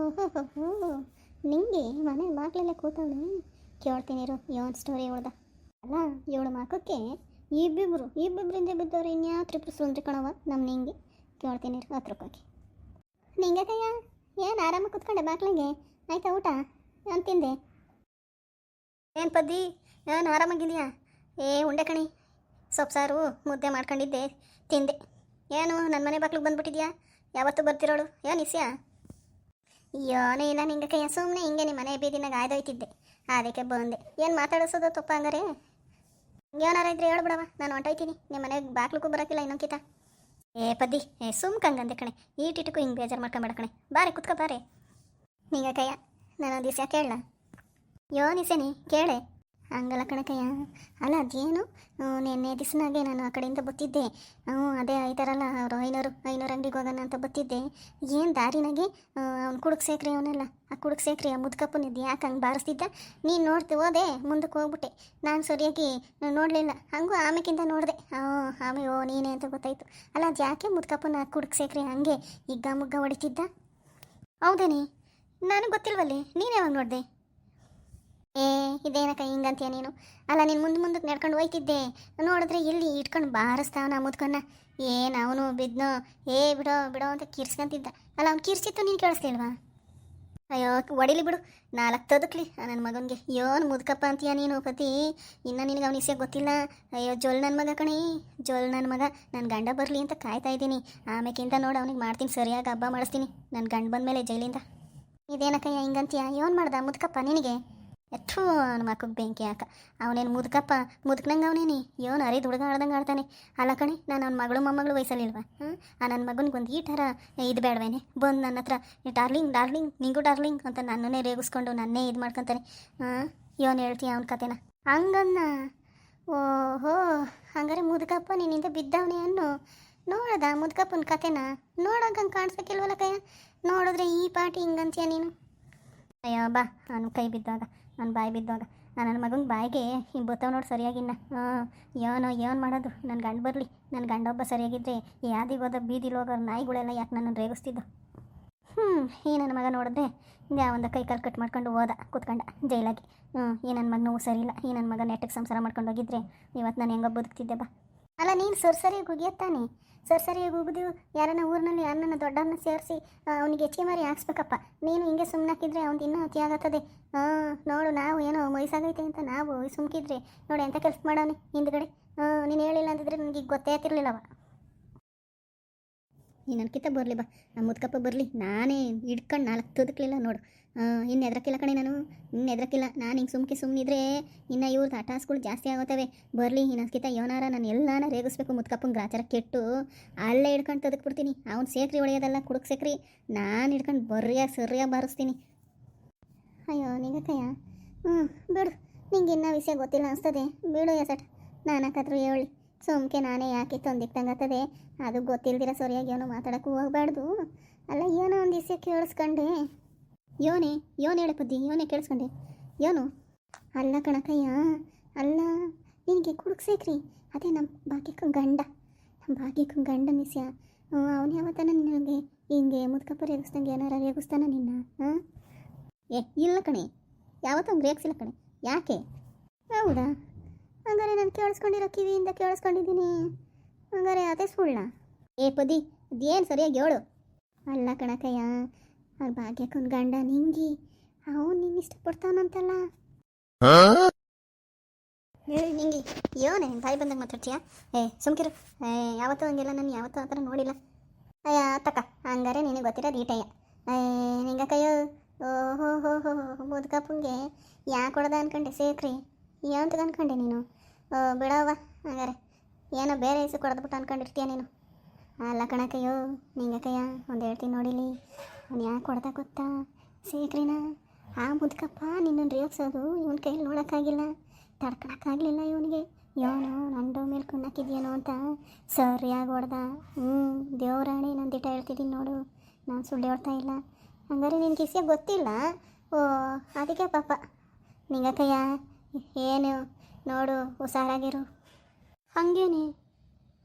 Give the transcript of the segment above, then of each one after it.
ಓಹೋ ನಿಂಗೆ ಮನೆ ಬಾಗ್ಲಲ್ಲೇ ಕೇಳ್ತೀನಿ ಇರು, ಇವನ್ ಸ್ಟೋರಿ ಹೇಳ್ದ. ಅಲ್ಲ ಇವಳು ಮಾಕಕ್ಕೆ ಇಬ್ಬಿಬ್ರು, ಇಬ್ಬಿಬ್ರಿಂದ ಬಿದ್ದವ್ರು ಇನ್ಯಾವ ತ್ರಿಪುರ ಸುಂದ್ರಿ ಕಣವ ನಮ್ಮ ನಿಂಗೆ. ಕೇಳ್ತೀನಿ ಹತ್ರಕ್ಕೋಗಿ ನಿಂಗೆ ಕಯ್ಯ ಏನು ಆರಾಮಾಗಿ ಕೂತ್ಕೊಂಡೆ ಬಾಗ್ಲಿಗೆ ಆಯ್ತಾ ಊಟ? ನಾನು ತಿಂದೆ? ಏನು ಪದ್ದಿ? ಏನು ಆರಾಮಾಗಿದೆಯಾ? ಏ, ಉಂಡೆ ಕಣಿ. ಸೊಪ್ಪು ಸಾರು, ಮುದ್ದೆ ಮಾಡ್ಕೊಂಡಿದ್ದೆ, ತಿಂದೆ. ಏನು ನನ್ನ ಮನೆ ಬಾಗ್ಲಿಗೆ ಬಂದ್ಬಿಟ್ಟಿದ್ಯಾ? ಯಾವತ್ತೂ ಬರ್ತಿರೋಳು? ಏನು ಇಸ್ಯಾ? ಯೋನೇ ಇಲ್ಲ ನಿಂಗೆ ಕೈಯ ಸುಮ್ಮನೆ ಹಿಂಗೆ ನಿಮ್ಮ ಮನೆ ಬೀದಿನಾಗ ಆಯ್ದೋಯ್ತಿದ್ದೆ ಅದಕ್ಕೆ ಬಂದೆ. ಏನು ಮಾತಾಡಿಸೋದು ತಪ್ಪ ಹಂಗಾರೆ? ಏನಾರ ಇದ್ರೆ ಹೇಳ್ಬಿಡವ ನಾನು ಹೊಂಟೋಯ್ತೀನಿ. ನಿಮ್ಮ ಮನೆಗೆ ಬಾಗ್ಲಕ್ಕೂ ಬರೋಕ್ಕಿಲ್ಲ ಇನ್ನೊಂಕಿತ ಏ, ಪದ್ದಿ, ಏ, ಸುಮ್ ಕಂಗಂದೆ ಕಣೆ. ಈಟಿಟಕ್ಕೂ ಹಿಂಗೆ ಬೇಜಾರು ಮಾಡ್ಕೊಂಬೇಡ ಕಣೆ. ಬಾರೆ, ಕುತ್ಕೋ ಬಾರೆ. ನಿಂಗೆ ಕೈಯ ನಾನು ದಿವಸ ಕೇಳಲ್ಲ ಯೋನಿಸೇನಿ ಕೇಳೆ. ಹಂಗಲ್ಲ ಕಣಕಯ್ಯ. ಅಲ್ಲ, ಅದೇನು? ನೆನ್ನೆ ದಿವಸನಾಗೆ ನಾನು ಆ ಕಡೆಯಿಂದ ಬತ್ತಿದ್ದೆ ಹ್ಞೂ ಅದೇ ಆಯ್ತಾರಲ್ಲ ಅವರು ಐನೂರು ಐನೂರು ಅಂಗಡಿಗೆ ಹೋಗೋಣ ಅಂತ ಬತ್ತಿದ್ದೆ ಏನು ದಾರಿನಾಗೆ ಅವ್ನು ಕುಡುಕ್ ಸೇಕ್ರಿ ಅವನೆಲ್ಲ. ಆ ಕುಡುಕ್ ಸೇಕ್ರಿ, ಆ ಮುದ್ಕಪ್ಪನಿದ್ದು ಯಾಕೆ ಹಂಗೆ ಬಾರಿಸ್ತಿದ್ದ? ನೀನು ನೋಡ್ತಿ, ಹೋದೆ, ಮುಂದಕ್ಕೆ ಹೋಗ್ಬಿಟ್ಟೆ. ನಾನು ಸರಿಯಾಗಿ ನೋಡಲಿಲ್ಲ. ಹಂಗೂ ಆಮೇಕಿಂದ ನೋಡಿದೆ. ಹ್ಞೂ ಆಮೇಲೆ ಓ, ನೀನೇ ಅಂತ ಗೊತ್ತಾಯ್ತು. ಅಲ್ಲ, ಅದು ಯಾಕೆ ಮುದ್ಕಪ್ಪನ ಕುಡುಕ್ ಸೇಕ್ರಿ ಹಂಗೆ? ಇಗ್ಗ ಮುಗ್ಗ ಹೊಡಿತಿದ್ದ? ಹೌದೇನಿ? ನನಗೆ ಗೊತ್ತಿಲ್ವಲ್ಲಿ, ನೀನು ಯಾವಾಗ ನೋಡಿದೆ? ಏ, ಇದೇನಕ್ಕ ಹಿಂಗಂತೀಯ ನೀನು? ಅಲ್ಲ, ನೀನು ಮುಂದೆ ಮುಂದಕ್ಕೆ ನಡ್ಕೊಂಡು ಹೋಯ್ತಿದ್ದೆ. ನೋಡಿದ್ರೆ ಇಲ್ಲಿ ಇಟ್ಕೊಂಡು ಬಾರಿಸ್ತಾವನ ಮುದ್ಕನ್ನ? ಏನು ಅವನು ಬಿದ್ನೋ? ಏ, ಬಿಡೋ ಬಿಡೋ ಅಂತ ಕಿರ್ಸ್ಕೊಂತಿದ್ದ. ಅಲ್ಲ, ಅವ್ನು ಕಿರ್ಸಿತ್ತು ನೀನು ಕೇಳಿಸ್ಲಿಲ್ವಾ ಅಯ್ಯೋ, ಒಡಿಲಿ ಬಿಡು. ನಾಲ್ಕು ತದಕ್ಲಿ. ನನ್ನ ಮಗನಿಗೆ. ಯೋನ್ ಮುದ್ಕಪ್ಪ ಅಂತೀಯ ನೀನು, ಪತಿ? ಇನ್ನು ನಿನಗೆ ಅವನ ಇಸೆ ಗೊತ್ತಿಲ್ಲ. ಅಯ್ಯೋ, ಜೊಲ್ ನನ್ನ ಮಗ ಕಣಿ. ಜೊಲ್ ನನ್ನ ಮಗ. ನನ್ನ ಗಂಡ ಬರಲಿ ಅಂತ ಕಾಯ್ತಾ ಇದ್ದೀನಿ. ಆಮೇಕಿಂತ ನೋಡು ಅವನಿಗೆ ಮಾಡ್ತೀನಿ ಸರಿಯಾಗಿ ಹಬ್ಬ ಮಾಡಿಸ್ತೀನಿ. ನನ್ನ ಗಂಡ ಬಂದಮೇಲೆ ಜೈಲಿಂದ. ಇದೇನಕ್ಕಯ್ಯ, ಹಿಂಗಂತೀಯ? ಏನು ಮಾಡ್ದ ಮುದ್ಕಪ್ಪ ನಿನಗೆ? ಎತ್ತು ಅವನ ಮಕ್ಕಕ್ಕೆ ಬೆಂಕಿ ಹಾಕ. ಅವನೇನು ಮುದುಕಪ್ಪ, ಮುದುಕ್ನಂಗೆ ಅವನೇನಿ? ಯೋನು ಅರಿದು ಹುಡುಗ ಆಡ್ದಂಗೆ ಆಡ್ತಾನೆ. ಅಲ್ಲ ಕಣೆ, ನಾನು ಅವ್ನ ಮಗಳು ಮೊಮ್ಮಗಳು ವಯಸ್ಸಲ್ಲಿಲ್ವಾ? ಹಾಂ? ಆ ನನ್ನ ಮಗನಿಗೆ ಒಂದು ಈ ಥರ ಇದು ಬೇಡವೇನೆ. ಬಂದು ನನ್ನ ಹತ್ರ ಡಾರ್ಲಿಂಗ್ ಡಾರ್ಲಿಂಗ್, ನಿಂಗೂ ಡಾರ್ಲಿಂಗ್ ಅಂತ ನನ್ನನ್ನೇ ರೇಗಿಸ್ಕೊಂಡು ನನ್ನೇ ಇದು ಮಾಡ್ಕೊತಾನೆ. ಹಾಂ? ಯೋನ್ ಹೇಳ್ತೀಯ ಅವನ ಕತೆನ? ಹಂಗನ್ನ? ಓಹೋ, ಹಂಗಾರೆ ಮುದುಕಪ್ಪ ನಿನ್ನಿಂದ ಬಿದ್ದವನೇ ಅನ್ನು? ನೋಡದ ಮುದುಕಪ್ಪನ ಕತೆನ? ನೋಡೋಂಗೆ ಕಾಣಿಸೋಕ್ಕಿಲ್ವಲ್ಲ ಕಯ್ಯ ನೋಡಿದ್ರೆ ಈ ಪಾಟಿ ಹಿಂಗಂತೀಯ ನೀನು? ಅಯ್ಯೋ, ಬಾ. ನಾನು ಕೈ ಬಿದ್ದಾಗ ನನ್ನ ಬಾಯಿ ಬಿದ್ದಾಗ. ನನ್ನ ಮಗನ ಬಾಯಿಗೆ ಹಿಂಗೆ ಬರ್ತಾವೆ ನೋಡಿ ಸರಿಯಾಗಿನ್ನ. ಹಾಂ ಏನೋ ಏನು ಮಾಡೋದು? ನನ್ನ ಗಂಡ ಬರಲಿ. ನನ್ನ ಗಂಡ ಒಬ್ಬ ಸರಿಯಾಗಿದ್ದರೆ ಯಾದಿಗೆ ಹೋದ ಬೀದಿಲಿ ಹೋಗೋ ನಾಯಿಗಳೆಲ್ಲ ಯಾಕೆ ನನ್ನನ್ನು ರೇಗಿಸ್ತಿದ್ದು? ಹ್ಞೂ ಈ ನನ್ನ ಮಗ ನೋಡಿದ್ರೆ ಒಂದು ಕೈ ಕಾಲು ಕಟ್ ಮಾಡ್ಕೊಂಡು ಹೋದ, ಕೂತ್ಕೊಂಡ, ಜೈಲಾಗಿ. ಹ್ಞೂ ಈ ನನ್ನ ಮಗನೂ ಸರಿ ಇಲ್ಲ ಈ ನನ್ನ ಮಗ ನೆಟ್ಟಗೆ ಸಂಸಾರ ಮಾಡ್ಕೊಂಡು ಹೋಗಿದ್ರೆ ಇವತ್ತು ನಾನು ಹೆಂಗೋ ಬದುಕ್ತಿದ್ದೆ ಬಾ. ಅಲ್ಲ, ನೀನು ಸರ್ ಸರಿಯಾಗಿ ಸರ್ ಸರಿಯಾಗಿ ಉಗಿದು ಯಾರನ್ನ ಊರಿನಲ್ಲಿ ಯಾರನ್ನ ದೊಡ್ಡವನ್ನ ಸೇರಿಸಿ ಅವನಿಗೆ ಹೆಚ್ಚಿಗೆ ಮಾರಿ ಹಾಕ್ಸ್ಬೇಕಪ್ಪ. ನೀನು ಹಿಂಗೆ ಸುಮ್ಮನೆ ಹಾಕಿದ್ರೆ ಅವ್ನು ಇನ್ನೂ ಅತಿ ಆಗತ್ತದೆ. ಹಾಂ ನೋಡು, ನಾವು ಏನೋ ವಯಸ್ಸಾಗೈತೆ ಅಂತ ನಾವು ಸುಮ್ಕಿದ್ರೆ. ನೋಡಿ ಎಂಥ ಕೆಲಸ ಮಾಡೋನೆ ಹಿಂದ್ಗಡೆ? ನೀನು ಹೇಳಿಲ್ಲ ಅಂತಿದ್ರೆ ನನಗೆ ಗೊತ್ತೇ ಆಗ್ತಿರ್ಲಿಲ್ಲವ. ನನ್ಕಿತ ಬರಲಿ ಬಾ. ನಮ್ಮ ಮುದ್ಕಪ್ಪ ಬರಲಿ. ನಾನೇ ಹಿಡ್ಕೊಂಡು ನಾಲ್ಕು ತುದಕ್ಲಿಲ್ಲ ನೋಡು ಇನ್ನು ಎದ್ರಕ್ಕಿಲ್ಲ ಕಣೆ ನಾನು. ಇನ್ನು ಎದ್ರಕ್ಕಿಲ್ಲ ನಾನು ಹಿಂಗೆ ಸುಮ್ಕೆ ಸುಮ್ಮನಿದ್ರೆ ಇನ್ನು ಇವ್ರದ್ದು ಹಠಾಸ್ಗಳು ಜಾಸ್ತಿ ಆಗೋತವೆ. ಬರಲಿ ಇನ್ನೊಂದ್ಕಿತ ಯೋನಾರ ನಾನು ಎಲ್ಲಾನ ರೇಗಿಸ್ಬೇಕು ಮುದ್ಕಪ್ಪಂಗೆ ಗ್ರಾಚಾರ ಕೆಟ್ಟು ಅಲ್ಲೇ ಹಿಡ್ಕೊಂಡು ತದಕ್ಬಿಡ್ತೀನಿ ಅವ್ನು ಸೇಕ್ರಿ ಹೊಳೆಯೋದಲ್ಲ ಕುಡುಕ್ ಸೇಕ್ರಿ. ನಾನು ಹಿಡ್ಕೊಂಡು ಬರ್ರಿಯಾಗಿ ಸರಿಯಾಗಿ ಬಾರಿಸ್ತೀನಿ. ಅಯ್ಯೋ, ನಿಗತ್ತಯ್ಯ? ಹ್ಞೂ ಬಿಡು. ನಿಂಗೆ ಇನ್ನೂ ವಿಷಯ ಗೊತ್ತಿಲ್ಲ ಅನಿಸ್ತದೆ. ಬಿಡು ಎಸಟ್ ನಾನಕ್ಕಾದ್ರೂ ಹೇಳಿ. ಸುಮ್ಕೆ ನಾನೇ ಯಾಕೆ ತೊಂದಿಟ್ಟಂಗತ್ತದೆ ಅದು ಗೊತ್ತಿಲ್ದಿರ ಸರಿಯಾಗಿ ಏನೋ ಮಾತಾಡೋಕ್ಕೂ ಹೋಗಬಾರ್ದು. ಅಲ್ಲ, ಏನೋ ಒಂದು ದಿವಸ ಕೇಳಿಸ್ಕೊಂಡೆ. ಯೋನೆ, ಯೋನ್ ಹೇಳ ಬುದ್ಧಿ? ಯೋನೆ ಕೇಳಿಸ್ಕೊಂಡೆ. ಯೋನು? ಅಲ್ಲ ಕಣಕಯ್ಯ, ಅಲ್ಲ, ನಿನಗೆ ಕುಡುಕ್ಸೇಕ್ರಿ. ಅದೇ ನಮ್ಮ ಭಾಗ್ಯಕ್ಕ ಗಂಡ. ನಮ್ಮ ಭಾಗ್ಯಕ್ಕ ಗಂಡ ಮಿಸ್ಯ. ಅವನು ಯಾವತ್ತಾನ ನಿನಗೆ? ಹಿಂಗೆ ಮುದ್ಕಪ್ಪ ರೇಗಿಸ್ದಂಗೆ ಏನಾರ ರೇಗಿಸ್ತಾನ ನಿನ್ನ, ಹಾಂ? ಏ, ಇಲ್ಲ ಕಣೆ. ಯಾವತ್ತೂ ರೇಗಿಸಿಲ್ಲ ಕಣೆ. ಯಾಕೆ? ಹೌದಾ? ಹಂಗಾರೆ ನಾನು ಕೇಳಿಸ್ಕೊಂಡಿರೋ ಕಿವಿಯಿಂದ ಕೇಳಿಸ್ಕೊಂಡಿದ್ದೀನಿ. ಹಂಗಾರೆ ಅದೇ ಸುಳ್ಳ. ಏ ಪದಿ ಅದೇನು ಸರಿಯಾಗಿ ಹೇಳು. ಅಲ್ಲ ಕಣಕಯ್ಯ ಆ ಭಾಗ್ಯಕ್ಕೊಂದು ಗಂಡ ನಿಂಗಿ ಅವನು ನಿನ್ನ ಇಷ್ಟಪಡ್ತಾನಂತಲ್ಲ. ಹೇಳಿ ನಿಂಗಿ. ಯೋನೆ ಬಾಯಿ ಬಂದಾಗ ಮಾತಾಡ್ತೀಯ? ಏ ಸುಮ್ಕಿರು. ಏ ಯಾವತ್ತೂ ಹಂಗಿಲ್ಲ ನಾನು ಯಾವತ್ತೂ ಆ ಥರ ನೋಡಿಲ್ಲ. ಅಯ್ಯ ತಕ್ಕ. ಹಂಗಾರೆ ನಿನಗೆ ಗೊತ್ತಿರೋದು ಈಟಯ್ಯ ಏ ಕೈಯೋ ಓಹೋ ಹೋ ಹೋ ಮುದ್ಕಪ್ಪಂಗೆ ಯಾಕೆ ಕೊಡದ ಅನ್ಕೊಂಡೆ? ಸೇಕ್ರಿ. ಏನಂತ ಅನ್ಕೊಂಡೆ ನೀನು? ಬಿಡವ್ವ, ಹಂಗಾರೆ. ಏನೋ ಬೇರೆ ಹೆಸರು ಕೊಡದ್ಬಿಟ್ಟು ಅನ್ಕೊಂಡಿರ್ತೀಯ ನೀನು. ಅಲ್ಲ ಕಣಕಯ್ಯೋ ನಿಂಗಕ್ಕಯ್ಯ, ಒಂದು ಹೇಳ್ತೀನಿ ನೋಡಿಲಿ. ಅವ್ನು ಯಾಕೆ ಕೊಡ್ದ ಗೊತ್ತಾ? ಸೇಕ್ರಿನ? ಆ ಮುದ್ಕಪ್ಪ ನಿನ್ನನ್ನು ರೇಗಿಸೋದು ಇವನ ಕೈಯಲ್ಲಿ ನೋಡೋಕ್ಕಾಗಿಲ್ಲ. ತಡ್ಕೊಳಕ್ಕಾಗಲಿಲ್ಲ ಇವನಿಗೆ. ಯೋನು ನಂಡು ಮೇಲೆ ಕುನ್ನಕ್ಕಿದ್ಯೇನೋ ಅಂತ ಸರಿಯಾಗಿ ಹೊಡೆದ. ಹ್ಞೂ ದೇವರಾಣಿ ನಾನು ದಿಟ ಹೇಳ್ತಿದ್ದೀನಿ ನೋಡು. ನಾನು ಸುಳ್ಳು ಹೇಳ್ತಾ ಇಲ್ಲ. ಹಂಗಾರೆ ನಿನ್ನ ಕಿಸೆ ಗೊತ್ತಿಲ್ಲ? ಓ, ಅದಕ್ಕೆ ಪಾಪ. ನಿಂಗಕ್ಕಯ್ಯ, ಏನು ನೋಡು, ಹುಷಾರಾಗಿರು. ಹಂಗೇನೆ.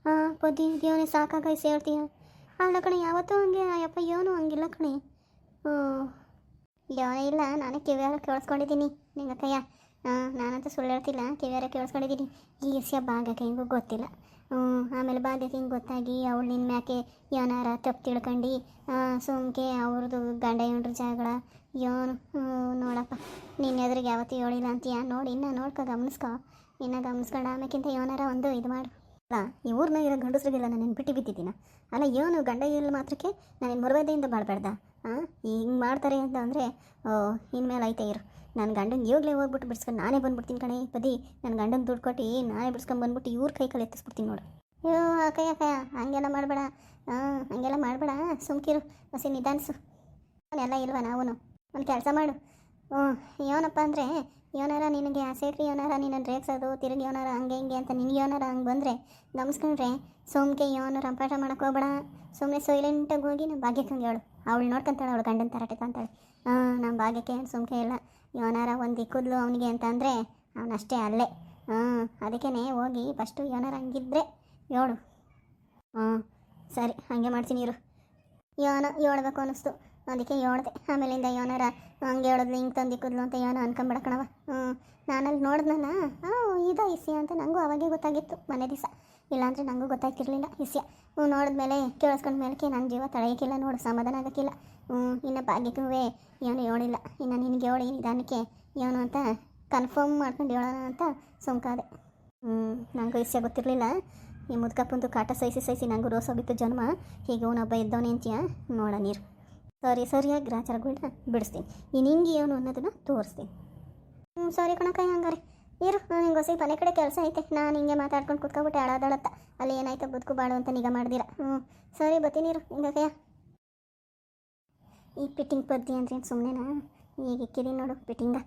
ಹಾಂ ಬುದ್ಧಿ, ದೇವನೇ ಸಾಕಾಗ ಸೇರ್ತೀಯ. ಅಲ್ಲ ಕಣೆ ಯಾವತ್ತೂ ಹಂಗೆ ಅಯ್ಯಪ್ಪ ಏನು ಹಂಗಿಲ್ಲ ಕಣೆ. ಹ್ಞೂ ಯಾವನೇ ಇಲ್ಲ, ನಾನೇ ಕಿವಿಯಾರ ಕೇಳಿಸ್ಕೊಂಡಿದ್ದೀನಿ. ನಿಂಗಕ್ಕಯ್ಯ ಹಾಂ ನಾನಂತೂ ಸುಳ್ಳು ಹೇಳ್ತಿಲ್ಲ ಕಿವಿಯಾರ ಕೇಳಿಸ್ಕೊಂಡಿದ್ದೀನಿ. ಈ ವಿಷಯ ಭಾಗ ಹಿಂಗೂ ಗೊತ್ತಿಲ್ಲ. ಆಮೇಲೆ ಬಾಧ್ಯತೆ ಹಿಂಗೆ ಗೊತ್ತಾಗಿ ಅವಳು ನಿನ್ನ ಮ್ಯಾಕೆ ಏನಾರ ತಪ್ಪು ತಿಳ್ಕೊಂಡು. ಸುಮ್ಕೆ ಅವ್ರದ್ದು ಗಂಡ ಹೆಂಡ್ರ ಜಗಳ. ಯೋನು ನೋಡಪ್ಪ. ನಿನ್ನ ಎದುರಿಗೆ ಯಾವತ್ತೂ ಹೇಳಿಲ್ಲ ಅಂತೀಯ? ನೋಡಿ, ಇನ್ನು ನೋಡ್ಕೊ, ಗಮನಿಸ್ಕೊ. ಇನ್ನು ಗಮನಿಸ್ಕೊಂಡು ಆಮೇಕಿಂತ ಏನಾರ ಒಂದು ಇದು ಮಾಡು. ಅಲ್ಲ, ಈ ಊರ್ನ ಇರೋ ಗಂಡಸ್ರಿಗೆಲ್ಲ ನಾನು ಬಿಟ್ಟು ಬಿದ್ದಿದ್ದೀನ? ಅಲ್ಲ ಏನು ಗಂಡ ಇಲ್ಲ ಮಾತ್ರಕ್ಕೆ ನಾನು ಮರುವೆದೆಯಿಂದ ಬಾಳ್ಬೇಡ್ದ ಹಿಂಗೆ ಮಾಡ್ತಾರೆ ಅಂತ ಅಂದರೆ ಇನ್ಮೇಲೆ ಐತೆ ಇರು. ನನ್ನ ಗಂಡಂಗೆ ಇವಾಗಲೇ ಹೋಗ್ಬಿಟ್ಟು ಬಿಡ್ಸ್ಕೊಂಡು ನಾನೇ ಬಂದ್ಬಿಡ್ತೀನಿ ಕಣೆ. ಬದಿ ನನ್ನ ಗಂಡನ ದುಡ್ಡು ಕೊಟ್ಟು ನಾನೇ ಬಿಡ್ಸ್ಕೊಂಡು ಬಂದ್ಬಿಟ್ಟು ಇವ್ರ ಕೈ ಕಲೆ ಎತ್ತಿಸ್ಬಿಡ್ತೀನಿ ನೋಡು. ಅಯ್ಯೋ ಅಕ್ಕಯ್ಯ ಅಕ್ಕಯ್ಯ, ಹಂಗೆಲ್ಲ ಮಾಡಬೇಡ. ಹಾಂ ಹಂಗೆಲ್ಲ ಮಾಡಬೇಡ. ಸುಮ್ಕಿರು, ಹೊಸಿ ನಿಧಾನಿಸು. ಅವನೆಲ್ಲ ಇಲ್ವಾ ನಾವು ಒಂದು ಕೆಲಸ ಮಾಡು. ಹ್ಞೂ ಏನಪ್ಪ ಅಂದರೆ ಏನಾರ ನಿನಗೆ ಆಸೆ ಇಟ್ರಿ ಏನಾರ ನಿನ್ನ ರೇಗ್ಸೋದು, ತಿರುಗಿ ಏನಾರ ಹಂಗೆ ಹಿಂಗೆ ಅಂತ ನಿನಗೆ ಏನಾರ ಹಂಗೆ ಬಂದರೆ ಗಮನಿಸ್ಕೊಂಡ್ರೆ ಸೋಮ್ಗೆ ಏನು ರಂಪಾಟ ಮಾಡಕ್ಕೆ ಹೋಗ್ಬೇಡ. ಸುಮ್ಮನೆ ಸೈಲೆಂಟಾಗಿ ಹೋಗಿ ನಮ್ಮ ಭಾಗ್ಯಕ್ಕಂಗೆ ಹೇಳು ಅವಳು ನೋಡ್ಕೊಂತಾಳೆ, ಅವಳು ಗಂಡನ ತರಟೆ ಅಂತಾಳೆ. ಹಾಂ ನಮ್ಮ ಭಾಗ್ಯಕ್ಕೆ ಸುಮ್ಕೆ ಇಲ್ಲ. ಏನಾರ ಒಂದು ದಿಕ್ಕುದ್ಲು ಅವನಿಗೆ ಅಂತ ಅಂದರೆ ಅವನಷ್ಟೇ ಅಲ್ಲೇ. ಹಾಂ ಅದಕ್ಕೇ ಹೋಗಿ ಫಸ್ಟು ಏನಾರ ಹಂಗಿದ್ರೆ ಹೇಳು ಹಾಂ ಸರಿ, ಹಾಗೆ ಮಾಡ್ತೀನಿ ಇರು. ಯೋನ ಹೇಳ್ಬೇಕು ಅನ್ನಿಸ್ತು ಅದಕ್ಕೆ ಹೇಳ್ದೆ. ಆಮೇಲಿಂದ ಯೋನಾರ ಹಂಗೆ ಹೇಳಿದ್ಲು, ಹಿಂಗೆ ತಂದಿಕ್ಕದ್ಲು ಅಂತ ಯೋನ ಅನ್ಕೊಂಬಿಡ ಕಣವ ಹ್ಞೂ, ನಾನಲ್ಲಿ ನೋಡಿದ್ನಲ್ಲ ಹಾಂ, ಇದ ಇಸ್ಯ ಅಂತ ನನಗೂ ಅವಾಗೇ ಗೊತ್ತಾಗಿತ್ತು ಮನೆ ದಿವಸ. ಇಲ್ಲಾಂದರೆ ನನಗೂ ಗೊತ್ತಾಗ್ತಿರ್ಲಿಲ್ಲ ಇಸ್ಯ. ಹ್ಞೂ, ನೋಡಿದ್ಮೇಲೆ ಕೇಳಿಸ್ಕೊಂಡ ಮೇಲಕ್ಕೆ ನನ್ನ ಜೀವ ತಡೆಯೋಕ್ಕಿಲ್ಲ ನೋಡು, ಸಮಾಧಾನ ಆಗೋಕ್ಕಿಲ್ಲ ಹ್ಞೂ, ಇನ್ನು ಭಾಗ್ಯಕ್ಕೂ ಏನು ಹೇಳಿಲ್ಲ ಇನ್ನು ನಿನಗೆ ಹೇಳಿ ನಿಧಾನಕ್ಕೆ ಏನು ಅಂತ ಕನ್ಫರ್ಮ್ ಮಾಡ್ಕೊಂಡು ಹೇಳೋಣ ಅಂತ ಸುಮ್ಕಾದೆ. ಹ್ಞೂ ನನಗೂ ಇಸ್ಯ ಗೊತ್ತಿರಲಿಲ್ಲ. ಈ ಮುದ್ಕಪ್ಪಂದು ಕಾಟ ಸಹಿಸಿ ಸಹಿಸಿ ನಂಗೂ ರೋಸೋಗಿತ್ತು ಜನ್ಮ. ಹೀಗೆ ಅವನೊಬ್ಬ ಇದ್ದವನೇ ಅಂತೀಯ? ನೋಡ ನೀರು. ಸರಿ, ಸರಿಯಾಗಿ ಗ್ರಾಚಾರಗಳನ್ನ ಬಿಡಿಸ್ತೀನಿ. ನೀನು ಹಿಂಗೆ ಏನು ಅನ್ನೋದನ್ನು ತೋರಿಸ್ತೀನಿ. ಹ್ಞೂ ಸಾರಿ ಕಣಕ್ಕ, ಹಂಗಾರೆ. ಇರು ನಿಂಗೆ ಹೊಸ ಮನೆ ಕಡೆ ಕೆಲಸ ಐತೆ. ನಾನು ಹಿಂಗೆ ಮಾತಾಡ್ಕೊಂಡು ಕುತ್ಕೊಬಿಟ್ಟೆ ಅಳಾದಳತ್ತ. ಅಲ್ಲಿ ಏನಾಯ್ತು ಬದುಕು ಬಾಳು ಅಂತ ನಿಗಾ ಮಾಡ್ದಿರ? ಹ್ಞೂ ಸರಿ ಬತ್ತೀನಿ ಇರು, ಹಿಂಗಕ್ಕಯ್ಯ. ಈ ಪಿಟ್ಟಿಂಗ್ ಪದ್ಧತಿ ಅಂದ್ರೆ ಸುಮ್ಮನೆನಾ ಈಗ ಇಕ್ಕಿದೀನಿ ನೋಡು, ಪಿಟ್ಟಿಂಗ.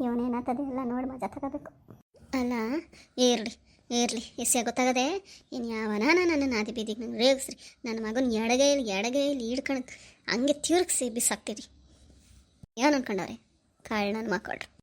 ಇವನೇನಾಗ್ತದೆ ಎಲ್ಲ ನೋಡಿ ಮಜಾ ತಗೋಬೇಕು. ಅಲ್ಲ ಇರಲಿ ಇರಲಿ ಎಸ್ಸೆ ಗೊತ್ತಾಗದೆ ಇನ್ನು ಯಾವನ ನನ್ನ ನಾದಿ ಬೀದಿಗೆ ನಂಗೆ ರೇಗಿಸ್ರಿ ನನ್ನ ಮಗನ ಎಡಗೈಲಿ ಎಡಗೈಲಿ ಹಿಡ್ಕೊಂಡು ಹಂಗೆ ತಿರುಗಿಸಿ ಬಿಸಾಕ್ತೀರಿ. ಏನು ಅನ್ಕೊಂಡವ್ರೆ ಕಾಳು ನನ್ನ ಮಕ್ಕಳು